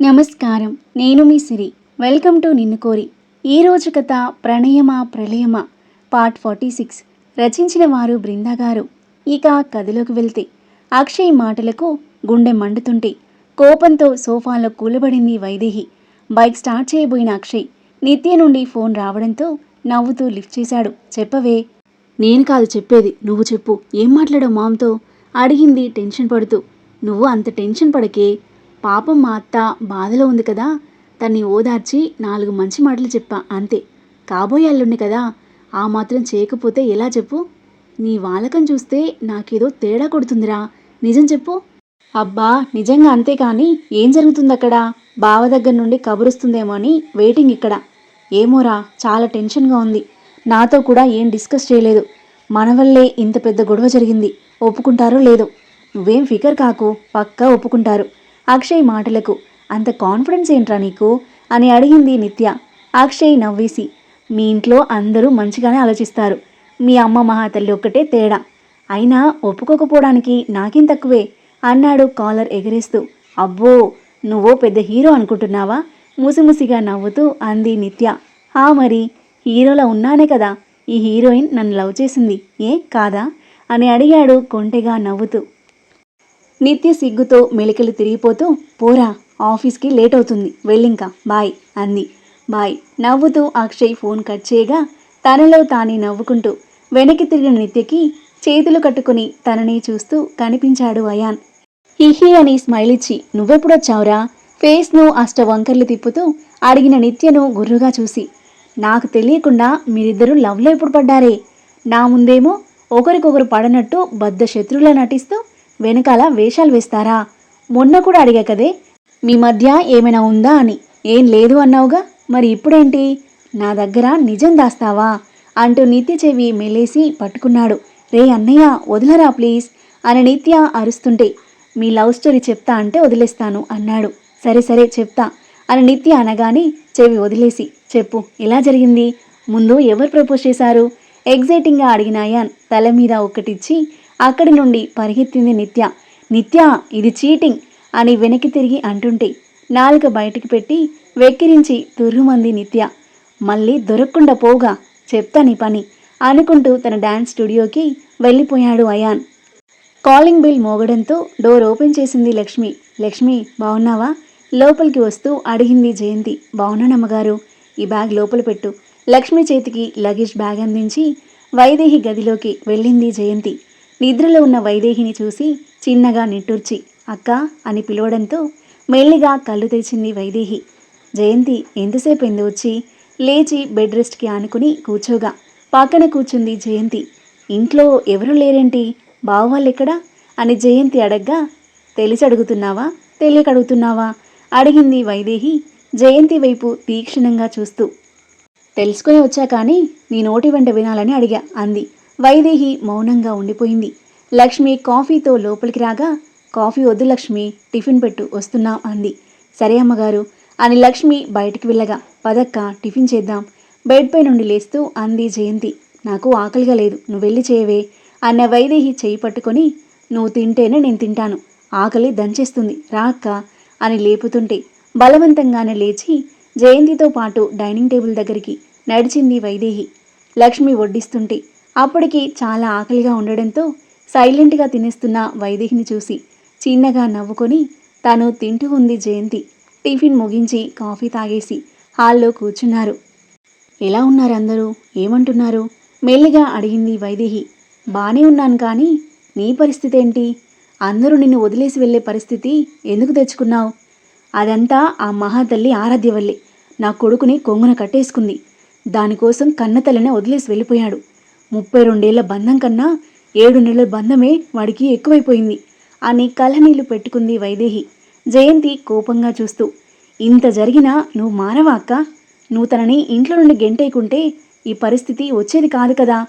నమస్కారం. నేను మీ సిరి. Welcome to నిన్ను కోరి. ఈరోజు కథ ప్రణయమా ప్రళయమా? Part forty six. రచించిన వారు బృందా గారు. ఇక కథలోకి వెళ్తే అక్షయ్ మాటలకు గుండె మండుతుంటే కోపంతో సోఫాలో కూలబడింది వైదేహి. బైక్ స్టార్ట్ చేయబోయిన అక్షయ్ నిత్య నుండి ఫోన్ రావడంతో నవ్వుతూ లిఫ్ట్ చేశాడు. చెప్పవే. నేను కాదు చెప్పేది. నువ్వు చెప్పు. ఏం మాట్లాడావు మామతో? అడిగింది టెన్షన్ పడుతూ. నువ్వు అంత టెన్షన్ పడకే పాపం మా అత్త బాధలో ఉంది కదా. తన్ని ఓదార్చి నాలుగు మంచి మాటలు చెప్పా అంతే. కాబోయే అల్లుండి కదా. ఆ మాత్రం చేయకపోతే ఎలా చెప్పు? నీ వాలకం చూస్తే నాకేదో తేడా కొడుతుందిరా. నిజం చెప్పు. అబ్బా నిజంగా అంతే కానీ ఏం జరుగుతుంది అక్కడ? బావ దగ్గర నుండి కబురుస్తుందేమో అని వెయిటింగ్ ఇక్కడ. ఏమోరా చాలా టెన్షన్గా ఉంది. నాతో కూడా ఏం డిస్కస్ చేయలేదు. మన వల్లే ఇంత పెద్ద గొడవ జరిగింది. ఒప్పుకుంటారో లేదో. నువ్వేం ఫికర్ కాకు పక్కా ఒప్పుకుంటారు. అక్షయ్ మాటలకు. అంత కాన్ఫిడెన్స్ ఏంట్రా నీకు? అని అడిగింది నిత్య. అక్షయ్ నవ్వేసి మీ ఇంట్లో అందరూ మంచిగానే ఆలోచిస్తారు. మీ అమ్మ మహాతల్లి ఒక్కటే తేడా. అయినా ఒప్పుకోకపోవడానికి నాకేం తక్కువే? అన్నాడు కాలర్ ఎగరేస్తూ. అబ్బో నువ్వో పెద్ద హీరో అనుకుంటున్నావా? ముసిముసిగా నవ్వుతూ అంది నిత్య. హా మరి హీరోలా ఉన్నానే కదా. ఈ హీరోయిన్ నన్ను లవ్ చేసింది ఏ కాదా? అని అడిగాడు కొంటెగా నవ్వుతూ. నిత్య సిగ్గుతో మెలికలు తిరిగిపోతూ పోరా ఆఫీస్కి లేట్ అవుతుంది వెళ్ళింకా బాయ్ అంది. బాయ్ నవ్వుతూ అక్షయ్ ఫోన్ కట్ చేయగా తనలో తానే నవ్వుకుంటూ వెనక్కి తిరిగిన నిత్యకి చేతులు కట్టుకుని తనని చూస్తూ కనిపించాడు అయాన్. హిహి అని స్మైల్ ఇచ్చి నువ్వెప్పుడొచ్చావురా ఫేస్ను అష్ట వంకర్లు తిప్పుతూ అడిగిన నిత్యను గుర్రుగా చూసి నాకు తెలియకుండా మీరిద్దరూ లవ్లో ఎప్పుడు పడ్డారే. నా ముందేమో ఒకరికొకరు పడనట్టు బద్ద శత్రువులా నటిస్తూ వెనకాల వేషాలు వేస్తారా? మొన్న కూడా అడిగా కదే. మీ మధ్య ఏమైనా ఉందా అని. ఏం లేదు అన్నావుగా. మరి ఇప్పుడేంటి? నా దగ్గర నిజం దాస్తావా? అంటూ నిత్య చెవి మెలేసి పట్టుకున్నాడు. రే అన్నయ్య వదిలరా ప్లీజ్? అని నిత్య అరుస్తుంటే మీ లవ్ స్టోరీ చెప్తా అంటే వదిలేస్తాను అన్నాడు. సరే సరే చెప్తా అని నిత్య అనగానే చెవి వదిలేసి చెప్పు ఎలా జరిగింది? ముందు ఎవరు ప్రపోజ్ చేశారు? ఎగ్జైటింగ్గా అడిగిన అయాన్ తల మీద ఒకటిచ్చి అక్కడి నుండి పరిగెత్తింది నిత్య. నిత్య ఇది చీటింగ్ అని వెనక్కి తిరిగి అంటుంటే నాలుక బయటికి పెట్టి వెక్కిరించి తుర్రుమంది నిత్య. మళ్ళీ దొరకకుండా పోగా చెప్తా నీ పని అనుకుంటూ తన డాన్స్ స్టూడియోకి వెళ్ళిపోయాడు అయాన్. కాలింగ్ బిల్ మోగడంతో డోర్ ఓపెన్ చేసింది లక్ష్మి. లక్ష్మి బాగున్నావా లోపలికి వస్తూ అడిగింది జయంతి. బాగున్నానమ్మగారు ఈ బ్యాగ్ లోపల పెట్టు. లక్ష్మి చేతికి లగేజ్ బ్యాగ్ అందించి వైదేహి గదిలోకి వెళ్ళింది జయంతి. నిద్రలో ఉన్న వైదేహిని చూసి చిన్నగా నిట్టూర్చి అక్క అని పిలవడంతో మెల్లిగా కళ్ళు తెచ్చింది వైదేహి. జయంతి ఎంతసేపు ఎందు వచ్చి? లేచి బెడ్ రెస్ట్కి ఆనుకుని కూర్చోగా. పక్కన కూర్చుంది జయంతి. ఇంట్లో ఎవరు లేరేంటి? బావవాళ్ళెక్కడా? అని జయంతి అడగ్గా తెలిసి అడుగుతున్నావా? తెలియక అడుగుతున్నావా? అడిగింది వైదేహి జయంతి వైపు తీక్షణంగా చూస్తూ. తెలుసుకుని వచ్చా కానీ నీ నోటి వెంట వినాలని అడిగా అంది. వైదేహి మౌనంగా ఉండిపోయింది. లక్ష్మి కాఫీతో లోపలికి రాగా కాఫీ వద్దు లక్ష్మి టిఫిన్ పెట్టు వస్తున్నాం అంది. సరే అమ్మగారు అని లక్ష్మి బయటికి వెళ్ళగా పదక్క టిఫిన్ చేద్దాం. బెడ్పై నుండి లేస్తూ అంది జయంతి. నాకు ఆకలిగా లేదు నువ్వు వెళ్ళి చేయవే అన్న వైదేహి చేయి పట్టుకొని నువ్వు తింటేనే నేను తింటాను. ఆకలి దంచేస్తుంది. రా అక్క అని లేపుతుంటే బలవంతంగానే లేచి జయంతితో పాటు డైనింగ్ టేబుల్ దగ్గరికి నడిచింది వైదేహి. లక్ష్మి వడ్డిస్తుంటే అప్పటికి చాలా ఆకలిగా ఉండడంతో సైలెంట్గా తినేస్తున్న వైదేహిని చూసి చిన్నగా నవ్వుకొని తను తింటూ ఉంది జయంతి. టిఫిన్ ముగించి కాఫీ తాగేసి హాల్లో కూర్చున్నారు. ఎలా ఉన్నారు అందరూ? ఏమంటున్నారు? మెల్లిగా అడిగింది వైదేహి. బానే ఉన్నాను కానీ నీ పరిస్థితి ఏంటి? అందరూ నిన్ను వదిలేసి వెళ్ళే పరిస్థితి ఎందుకు తెచ్చుకున్నావు? అదంతా ఆ మహాతల్లి ఆరాధ్యవల్లి. నా కొడుకుని కొంగున కట్టేసుకుంది. దానికోసం కన్నతల్లినే వదిలేసి వెళ్ళిపోయాడు. ముప్పై రెండేళ్ళ బంధం కన్నా ఏడు నెలల బంధమే వాడికి ఎక్కువైపోయింది. అని కలనీళ్ళు పెట్టుకుంది వైదేహి. జయంతి కోపంగా చూస్తూ ఇంత జరిగినా నువ్వు మానవా అక్క? నువ్వు తనని ఇంట్లో నుండి గెంటేయకుంటే ఈ పరిస్థితి వచ్చేది కాదు కదా.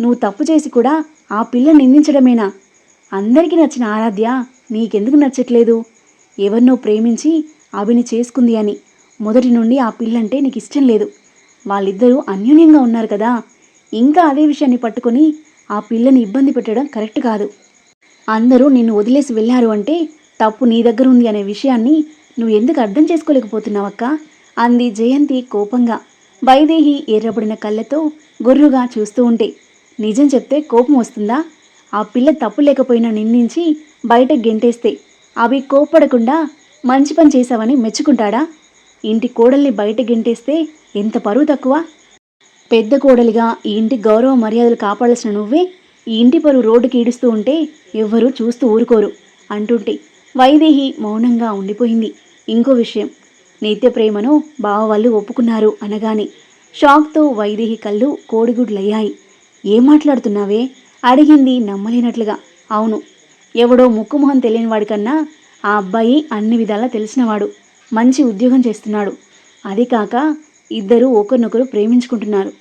నువ్వు తప్పు చేసి కూడా ఆ పిల్ల నిందించడమేనా? అందరికీ నచ్చిన ఆరాధ్య నీకెందుకు నచ్చట్లేదు? ఎవరినో ప్రేమించి అభిని చేసుకుంది అని. మొదటి నుండి ఆ పిల్లంటే నీకు ఇష్టం లేదు. వాళ్ళిద్దరూ అన్యోన్యంగా ఉన్నారు కదా. ఇంకా అదే విషయాన్ని పట్టుకొని ఆ పిల్లని ఇబ్బంది పెట్టడం కరెక్ట్ కాదు. అందరూ నిన్ను వదిలేసి వెళ్ళారు అంటే తప్పు నీ దగ్గర ఉంది అనే విషయాన్ని నువ్వు ఎందుకు అర్థం చేసుకోలేకపోతున్నావక్క? అంది జయంతి కోపంగా. వైదేహి ఎర్రబడిన కళ్ళతో గుర్రుగా చూస్తూ ఉంటే నిజం చెప్తే కోపం వస్తుందా? ఆ పిల్ల తప్పు లేకపోయినా నిందించి బయట గెంటేస్తే అవి కోప్పడకుండా మంచి పని చేశావని మెచ్చుకుంటాడా? ఇంటి కోడల్ని బయట గెంటేస్తే ఎంత పరువు తక్కువ? పెద్ద కోడలిగా ఈ ఇంటి గౌరవ మర్యాదలు కాపాడాల్సిన నువ్వే ఈ ఇంటి పరువు రోడ్డుకి ఈడుస్తూ ఉంటే ఎవ్వరూ చూస్తూ ఊరుకోరు అంటుంటే వైదేహి మౌనంగా ఉండిపోయింది. ఇంకో విషయం నిత్య ప్రేమను బావ వాళ్ళు ఒప్పుకున్నారు అనగానే షాక్తో వైదేహి కళ్ళు కోడిగుడ్లయ్యాయి. ఏం మాట్లాడుతున్నావే? అడిగింది నమ్మలేనట్లుగా. అవును ఎవడో ముక్కుమొహం తెలియని వాడికన్నా ఆ అబ్బాయి అన్ని విధాలా తెలిసినవాడు మంచి ఉద్యోగం చేస్తున్నాడు. అది కాక ఇద్దరూ ఒకరినొకరు ప్రేమించుకుంటున్నారు.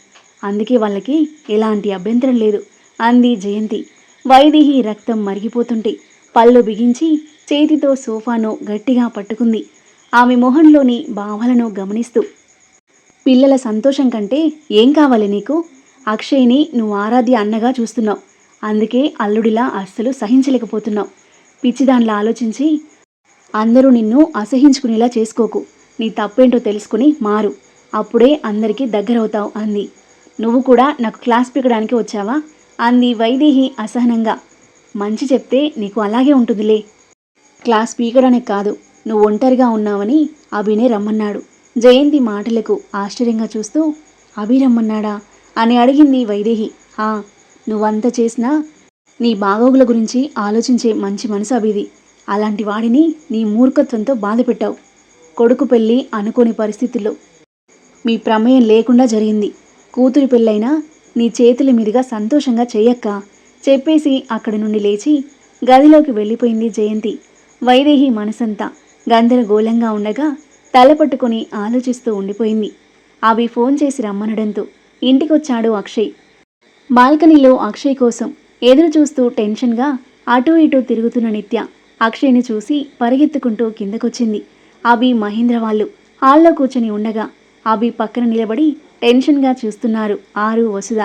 అందుకే వాళ్ళకి ఎలాంటి అభ్యంతరం లేదు. అంది జయంతి. వైదేహి రక్తం మరిగిపోతుంటే పళ్ళు బిగించి చేతితో సోఫాను గట్టిగా పట్టుకుంది. ఆమె మొహంలోని భావాలను గమనిస్తూ పిల్లల సంతోషం కంటే ఏం కావాలి నీకు? అక్షయ్ని నువ్వు ఆరాధ్య అన్నగా చూస్తున్నావు. అందుకే అల్లుడిలా అస్సలు సహించలేకపోతున్నావు. పిచ్చిదానిలా ఆలోచించి అందరూ నిన్ను అసహించుకునేలా చేసుకోకు. నీ తప్పేంటో తెలుసుకుని మారు. అప్పుడే అందరికీ దగ్గరవుతావు అంది. నువ్వు కూడా నాకు క్లాస్ పీకడానికి వచ్చావా? అంది వైదేహి అసహనంగా. మంచి చెప్తే నీకు అలాగే ఉంటుందిలే. క్లాస్ పీకడానికి కాదు నువ్వు ఒంటరిగా ఉన్నావని అభినే రమ్మన్నాడు. జయంతి మాటలకు ఆశ్చర్యంగా చూస్తూ అభి రమ్మన్నాడా? అని అడిగింది వైదేహి. ఆ నువ్వంత చేసినా నీ బాగోగుల గురించి ఆలోచించే మంచి మనసు అభిది. అలాంటి వాడిని నీ మూర్ఖత్వంతో బాధపెట్టావు. కొడుకు పెళ్ళి అనుకోని పరిస్థితుల్లో మీ ప్రమేయం లేకుండా జరిగింది. కూతురి పెళ్ళైనా నీ చేతుల మీదుగా సంతోషంగా చెయ్యక్క చెప్పేసి అక్కడి నుండి లేచి గదిలోకి వెళ్ళిపోయింది జయంతి. వైదేహి మనసంతా గందరగోళంగా ఉండగా తలపట్టుకుని ఆలోచిస్తూ ఉండిపోయింది. అవి ఫోన్ చేసి రమ్మనడంతో ఇంటికొచ్చాడు అక్షయ్. బాల్కనీలో అక్షయ్ కోసం ఎదురు చూస్తూ టెన్షన్గా అటూ ఇటూ తిరుగుతున్న నిత్య అక్షయ్ని చూసి పరిగెత్తుకుంటూ కిందకొచ్చింది. అవి మహేంద్ర వాళ్ళు హాల్లో కూర్చొని ఉండగా అభి పక్కన నిలబడి టెన్షన్గా చూస్తున్నారు ఆరు వసుధ.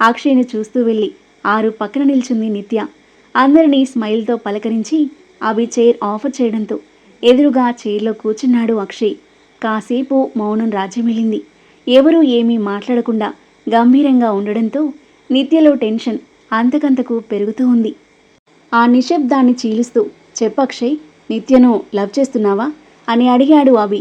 అక్షయ్ని చూస్తూ వెళ్ళి ఆరు పక్కన నిల్చుంది నిత్య. అందరినీ స్మైల్తో పలకరించి అభి చైర్ ఆఫర్ చేయడంతో ఎదురుగా చైర్లో కూర్చున్నాడు అక్షయ్. కాసేపు మౌనం రాజ్యమిలింది ఎవరూ ఏమీ మాట్లాడకుండా గంభీరంగా ఉండడంతో నిత్యలో టెన్షన్ అంతకంతకు పెరుగుతూ ఉంది. ఆ నిశ్శబ్దాన్ని చీలుస్తూ చెప్పక్షయ్ నిత్యను లవ్ చేస్తున్నావా? అని అడిగాడు అభి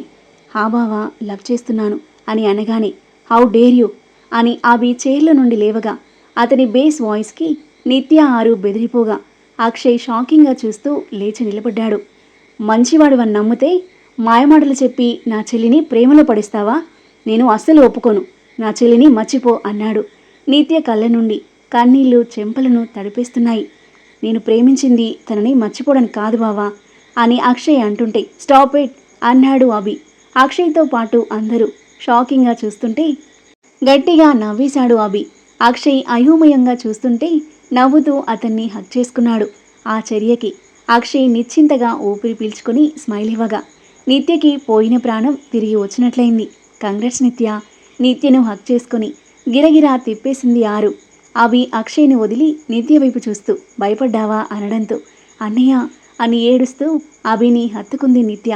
హా బావా లవ్ చేస్తున్నాను అని అనగానే హౌ డేర్ యూ అని అభి చైర్ల నుండి లేవగా అతని బేస్ వాయిస్కి నిత్య ఆరు బెదిరిపోగా అక్షయ్ షాకింగ్గా చూస్తూ లేచి నిలబడ్డాడు. మంచివాడివని నమ్మితే మాయమాటలు చెప్పి నా చెల్లిని ప్రేమలో పడిస్తావా? నేను అస్సలు ఒప్పుకోను. నా చెల్లిని మర్చిపో అన్నాడు. నిత్య కళ్ళ నుండి కన్నీళ్ళు చెంపలను తడిపేస్తున్నాయి. నేను ప్రేమించింది తనని మర్చిపోవడానికి కాదు బావా అని అక్షయ్ అంటుంటే స్టాప్ ఇట్ అన్నాడు అభి అక్షయ్తో పాటు అందరూ షాకింగ్గా చూస్తుంటే గట్టిగా నవ్వేశాడు అభి. అక్షయ్ అయోమయంగా చూస్తుంటే నవ్వుతూ అతన్ని హక్ చేసుకున్నాడు. ఆ చర్యకి అక్షయ్ నిశ్చింతగా ఊపిరి పీల్చుకుని స్మైల్ ఇవ్వగా నిత్యకి పోయిన ప్రాణం తిరిగి వచ్చినట్లయింది. కంగ్రెట్స్ నిత్య నిత్యను హక్ చేసుకొని గిరగిరా తిప్పేసింది ఆరు. అవి అక్షయ్ని వదిలి నిత్య వైపు చూస్తూ భయపడ్డావా అనడంతో అన్నయ్య అని ఏడుస్తూ అభిని హత్తుకుంది నిత్య.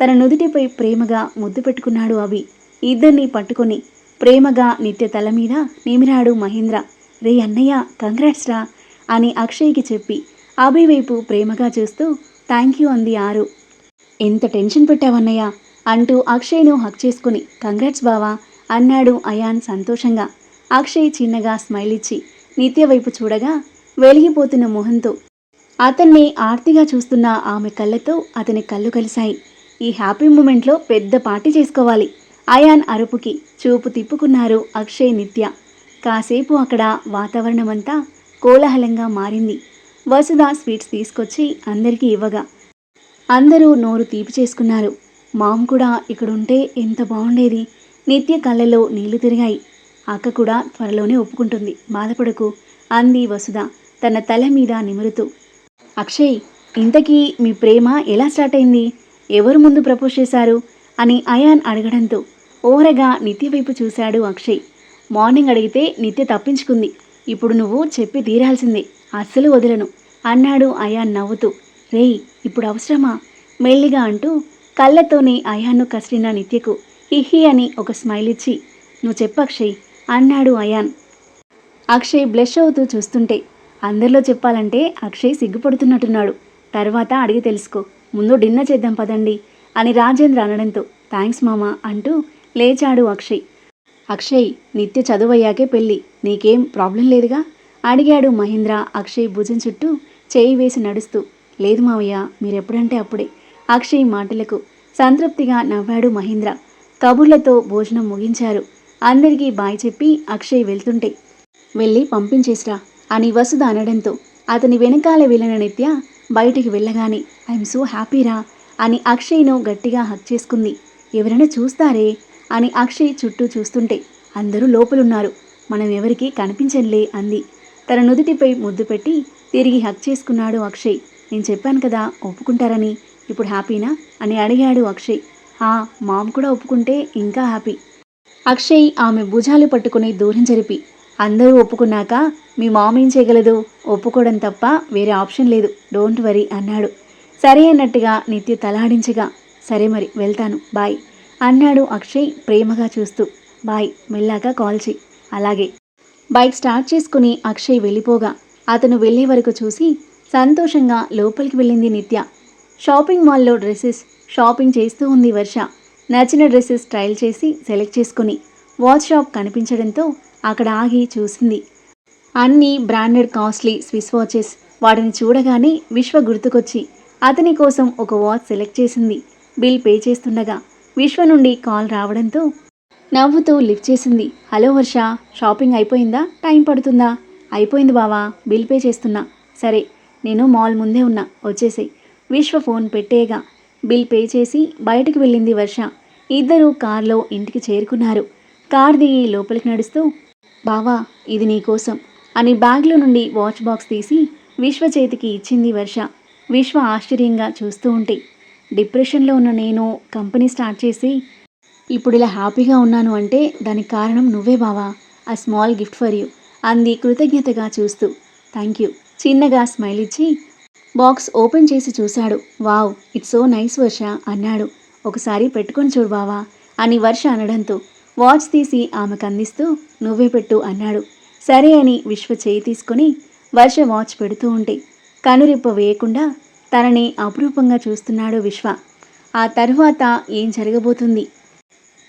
తన నుదుటిపై ప్రేమగా ముద్దు పెట్టుకున్నాడు అభి. ఇద్దరిని పట్టుకొని ప్రేమగా నిత్య తల మీద నిమిరాడు మహేంద్ర. రే అన్నయ్య కంగ్రాట్స్ రా అని అక్షయ్కి చెప్పి అభి వైపు ప్రేమగా చూస్తూ థ్యాంక్ యూ అంది ఆరు. ఎంత టెన్షన్ పెట్టావన్నయ్య అంటూ అక్షయ్ను హక్ చేసుకుని కంగ్రాట్స్ బావా అన్నాడు అయాన్ సంతోషంగా. అక్షయ్ చిన్నగా స్మైల్ ఇచ్చి నిత్య వైపు చూడగా వెలిగిపోతున్న మొహంతో అతన్ని ఆర్తిగా చూస్తున్న ఆమె కళ్ళతో అతని కళ్ళు కలిశాయి. ఈ హ్యాపీ మూమెంట్లో పెద్ద పార్టీ చేసుకోవాలి. అయాన్ అరుపుకి చూపు తిప్పుకున్నారు అక్షయ్ నిత్య. కాసేపు అక్కడ వాతావరణమంతా కోలాహలంగా మారింది. వసుధ స్వీట్స్ తీసుకొచ్చి అందరికీ ఇవ్వగా అందరూ నోరు తీపి చేసుకున్నారు. మామ్ కూడా ఇక్కడుంటే ఎంత బాగుండేది. నిత్య కళ్ళలో నీళ్ళు తిరిగాయి. అక్క కూడా త్వరలోనే ఒప్పుకుంటుంది. బాధపడకు అంది వసుధ తన తల మీద నిమురుతూ. అక్షయ్ ఇంతకీ మీ ప్రేమ ఎలా స్టార్ట్ అయింది? ఎవరు ముందు ప్రపోజ్ చేశారు అని అయాన్ అడగడంతో ఓరగా నిత్య వైపు చూశాడు అక్షయ్. మార్నింగ్ అడిగితే నిత్య తప్పించుకుంది. ఇప్పుడు నువ్వు చెప్పి తీరాల్సిందే. అస్సలు వదలను అన్నాడు అయాన్ నవ్వుతూ. రేయ్ ఇప్పుడు అవసరమా? మెల్లిగా అంటూ కళ్ళతోనే అయాన్ను కసిరిన నిత్యకు హిహి అని ఒక స్మైల్ ఇచ్చి నువ్వు చెప్పు అక్షయ్ అన్నాడు అయాన్. అక్షయ్ బ్లష్ అవుతూ చూస్తుంటే అందరిలో చెప్పాలంటే అక్షయ్ సిగ్గుపడుతున్నట్టున్నాడు. తర్వాత అడిగి తెలుసుకో. ముందు డిన్నర్ చేద్దాం పదండి అని రాజేంద్ర అనడంతో థ్యాంక్స్ మామ అంటూ లేచాడు అక్షయ్. అక్షయ్ నిత్య చదువయ్యాకే పెళ్ళి నీకేం ప్రాబ్లం లేదుగా? అడిగాడు మహేంద్ర అక్షయ్ భుజం చుట్టూ చేయి వేసి నడుస్తూ. లేదు మావయ్య మీరెప్పుడంటే అప్పుడే. అక్షయ్ మాటలకు సంతృప్తిగా నవ్వాడు మహేంద్ర. కబుర్లతో భోజనం ముగించారు. అందరికీ బాయ్ చెప్పి అక్షయ్ వెళ్తుంటే వెళ్ళి పంపించేసిరా అని వసుధ అనడంతో అతని వెనకాల వెళ్ళిన నిత్య బయటికి వెళ్ళగానే ఐఎమ్ సో హ్యాపీరా అని అక్షయ్ను గట్టిగా హక్ చేసుకుంది. ఎవరైనా చూస్తారే అని అక్షయ్ చుట్టూ చూస్తుంటే అందరూ లోపలున్నారు. మనం ఎవరికి కనిపించంలే అంది. తన నుదుటిపై ముద్దు పెట్టి తిరిగి హక్ చేసుకున్నాడు అక్షయ్. నేను చెప్పాను కదా ఒప్పుకుంటారని. ఇప్పుడు హ్యాపీనా? అని అడిగాడు అక్షయ్. ఆ మామ్ కూడా ఒప్పుకుంటే ఇంకా హ్యాపీ. అక్షయ్ ఆమె భుజాలు పట్టుకుని దూరం జరిపి అందరూ ఒప్పుకున్నాక మీ మామ ఏం చేయగలదు? ఒప్పుకోవడం తప్ప వేరే ఆప్షన్ లేదు. డోంట్ వరీ అన్నాడు. సరే అన్నట్టుగా నిత్య తలాడించగా సరే మరి వెళ్తాను. బాయ్ అన్నాడు అక్షయ్ ప్రేమగా చూస్తూ. బాయ్ మెల్లాక కాల్ చేయి. అలాగే. బైక్ స్టార్ట్ చేసుకుని అక్షయ్ వెళ్ళిపోగా అతను వెళ్ళే వరకు చూసి సంతోషంగా లోపలికి వెళ్ళింది నిత్య. షాపింగ్ మాల్లో డ్రెస్సెస్ షాపింగ్ చేస్తూ ఉంది వర్ష. నచ్చిన డ్రెస్సెస్ ట్రయల్ చేసి సెలెక్ట్ చేసుకుని వాచ్ షాప్ కనిపించడంతో అక్కడ ఆగి చూసింది. అన్ని బ్రాండెడ్ కాస్ట్లీ స్విస్ వాచెస్ వాటిని చూడగానే విశ్వ గుర్తుకొచ్చి అతని కోసం ఒక వాచ్ సెలెక్ట్ చేసింది. బిల్ పే చేస్తుండగా విశ్వ నుండి కాల్ రావడంతో నవ్వుతూ లిఫ్ట్ చేసింది. హలో వర్ష షాపింగ్ అయిపోయిందా? టైం పడుతుందా? అయిపోయింది బావా బిల్ పే చేస్తున్నా. సరే నేను మాల్ ముందే ఉన్నా. వచ్చేసేయ్. విశ్వ ఫోన్ పెట్టేయగా బిల్ పే చేసి బయటకు వెళ్ళింది వర్ష ఇద్దరూ కార్లో ఇంటికి చేరుకున్నారు. కార్ దిగి లోపలికి నడుస్తూ బావా ఇది నీకోసం అని బ్యాగ్లో నుండి వాచ్ బాక్స్ తీసి విశ్వ చేతికి ఇచ్చింది వర్ష. విశ్వ ఆశ్చర్యంగా చూస్తూ ఉంటే డిప్రెషన్లో ఉన్న నేను కంపెనీ స్టార్ట్ చేసి ఇప్పుడు ఇలా హ్యాపీగా ఉన్నాను అంటే దానికి కారణం నువ్వే బావా ఆ స్మాల్ గిఫ్ట్ ఫర్ యూ అంది కృతజ్ఞతగా చూస్తూ. Thank you. చిన్నగా స్మైల్ ఇచ్చి బాక్స్ ఓపెన్ చేసి చూశాడు. Wow it's so nice Varsha అన్నాడు. ఒకసారి పెట్టుకొని చూడు బావా అని వర్ష అనడంతో వాచ్ తీసి ఆమెకు అందిస్తూ నువ్వే పెట్టు అన్నాడు. సరే అని విశ్వ చేయి తీసుకొని వర్ష వాచ్ పెడుతూ ఉంటే కనురెప్ప వేయకుండా తనని అపురూపంగా చూస్తున్నాడు విశ్వ. ఆ తరువాత ఏం జరగబోతుంది?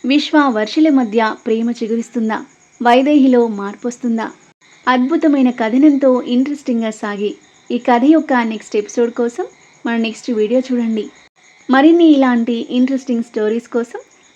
విశ్వ వర్షల మధ్య ప్రేమ చిగురిస్తుందా? వైదేహిలో మార్పు వస్తుందా అద్భుతమైన కథనంతో ఇంట్రెస్టింగ్గా సాగి ఈ కథ యొక్క నెక్స్ట్ ఎపిసోడ్ కోసం మన నెక్స్ట్ వీడియో చూడండి. మరిన్ని ఇలాంటి ఇంట్రెస్టింగ్ స్టోరీస్ కోసం